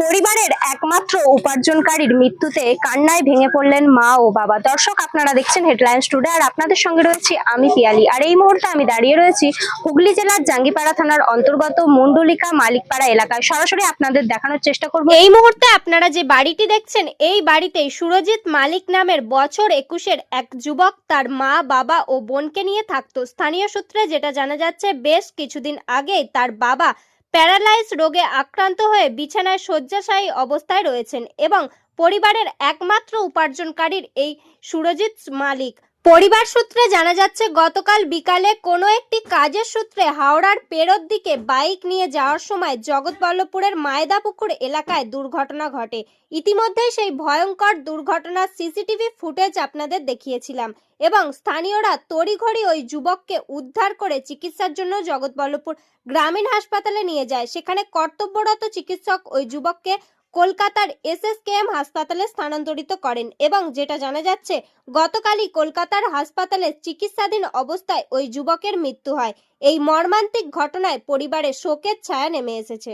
পরিবারের একমাত্র উপার্জনকারীর মৃত্যুতে কান্নায় ভেঙে পড়লেন মা ও বাবা। দর্শক, আপনারা দেখছেন হেডলাইন্স টুডে আর আপনাদের সঙ্গে রয়েছি আমি পিয়ালি। আর এই মুহূর্তে আমি দাঁড়িয়ে রয়েছি হুগলি জেলার জাঙ্গিপাড়া থানার অন্তর্গত মুন্ডলিকা মালিকপাড়া এলাকায়। সরাসরি আপনাদের দেখানোর চেষ্টা করব। এই মুহূর্তে আপনারা যে বাড়িটি দেখছেন, এই বাড়িতেই সুরজিৎ মালিক নামের বছর একুশের এক যুবক তার মা, বাবা ও বোনকে নিয়ে থাকতো। স্থানীয় সূত্রে যেটা জানা যাচ্ছে, বেশ কিছুদিন আগে তার বাবা প্যারালাইজ রোগে আক্রান্ত হয়ে বিছানায় শয্যাশায়ী অবস্থায় রয়েছেন এবং পরিবারের একমাত্র উপার্জনকারীর এই সুরজিৎ মালিক। পরিবার সূত্রে জানা যাচ্ছে, গতকাল বিকালে কোনো একটি কাজের সূত্রে হাওড়ার পেরোর দিকে বাইক নিয়ে যাওয়ার সময় জগৎবল্লভপুরের মায়দাপুকুর এলাকায় দুর্ঘটনা ঘটে। ইতিমধ্যেই সেই ভয়ঙ্কর দুর্ঘটনার সিসিটিভি ফুটেজ আপনাদের দেখিয়েছিলাম এবং স্থানীয়রা তড়িঘড়ি ওই যুবককে উদ্ধার করে চিকিৎসার জন্য জগৎবল্লভপুর গ্রামীণ হাসপাতালে নিয়ে যায়। সেখানে কর্তব্যরত চিকিৎসক ওই যুবককে কলকাতার এসএসকেএম হাসপাতালে স্থানান্তরিত করেন এবং যেটা জানা যাচ্ছে গতকালই কলকাতার হাসপাতালে চিকিৎসাধীন অবস্থায় ওই যুবকের মৃত্যু হয়। এই মর্মান্তিক ঘটনায় পরিবারে শোকের ছায়া নেমে এসেছে।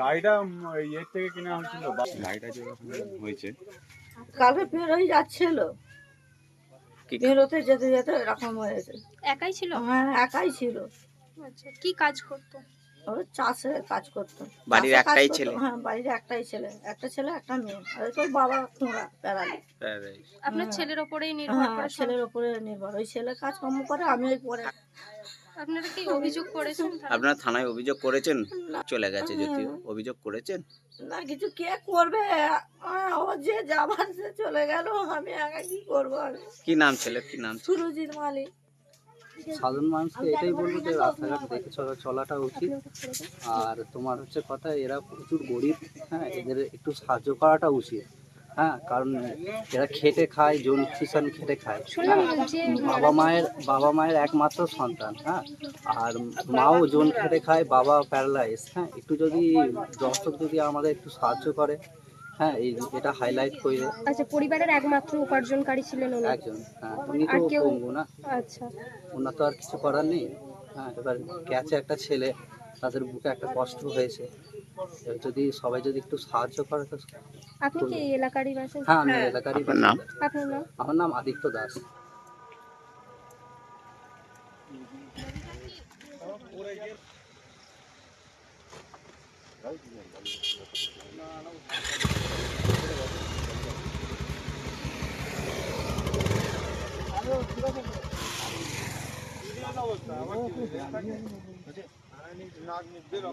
গাড়িটা ইয়ের থেকে কিনা হয়েছিল গাড়িটা যে হয়েছে। কালকে বেরোই যাচ্ছিল। বেরোতে যেতে যেতে এরকম হয়েছে। একাই ছিল? হ্যাঁ একাই ছিল। আচ্ছা কি কাজ করতো? ও চাষে কাজ করতো। বাড়ির একটাই ছেলে? হ্যাঁ বাড়ির একটাই ছেলে। একটা ছেলে একটা মেয়ে। আর তোর বাবা খোঁড়া প্যারালি আপনার হ্যাঁ। ছেলের ওপরেই নির্ভর হ্যাঁ করে ছেলের উপরে নির্ভর। ওই ছেলে কাজকর্ম করে আমি ওই পরে। আপনারা কি অভিযোগ করেছেন? আপনারা থানায় অভিযোগ করেছেন? চলে গেছে যদিও। অভিযোগ করেছেন? না কিছু কে করবে? আহ, ও যে যাবার সে চলে গেল আমি একা কি করব? আমি কি নাম ছেলের? কি নাম সুরজিৎ মালিক। সাধারণ মানুষকে এটাই বলব যে রাস্তাঘাট দেখে চলা- চলাটা উচিত। আর তোমার হচ্ছে কথা, এরা প্রচুর গরিব হ্যাঁ এদের একটু সাহায্য করাটা উচিত হ্যাঁ কারণ এরা খেটে খায় জন কিষান খেটে খায় হ্যাঁ? বাবা মায়ের বাবা মায়ের একমাত্র সন্তান হ্যাঁ। আর মাও জোন খেটে খায়, বাবা প্যারালাইজ হ্যাঁ। একটু যদি দর্শক যদি আমাদের একটু সাহায্য করে হ্যাঁ এই এটা হাইলাইট করে আচ্ছা পরিবারের একমাত্র উপার্জনকারী ছিলেন একজন হ্যাঁ উনি না। আচ্ছা। ওনার তো আর কিছু করার নেই। হ্যাঁ এবার গেছে একটা ছেলে তাদের বুকে একটা কষ্ট হয়েছে। যদি সবাই যদি একটু সাহায্য করে তো আপনি কি এলাকারই হ্যাঁ, এলাকারই আমার নাম আদিত্য দাস। ওরে నాకు నిద్ర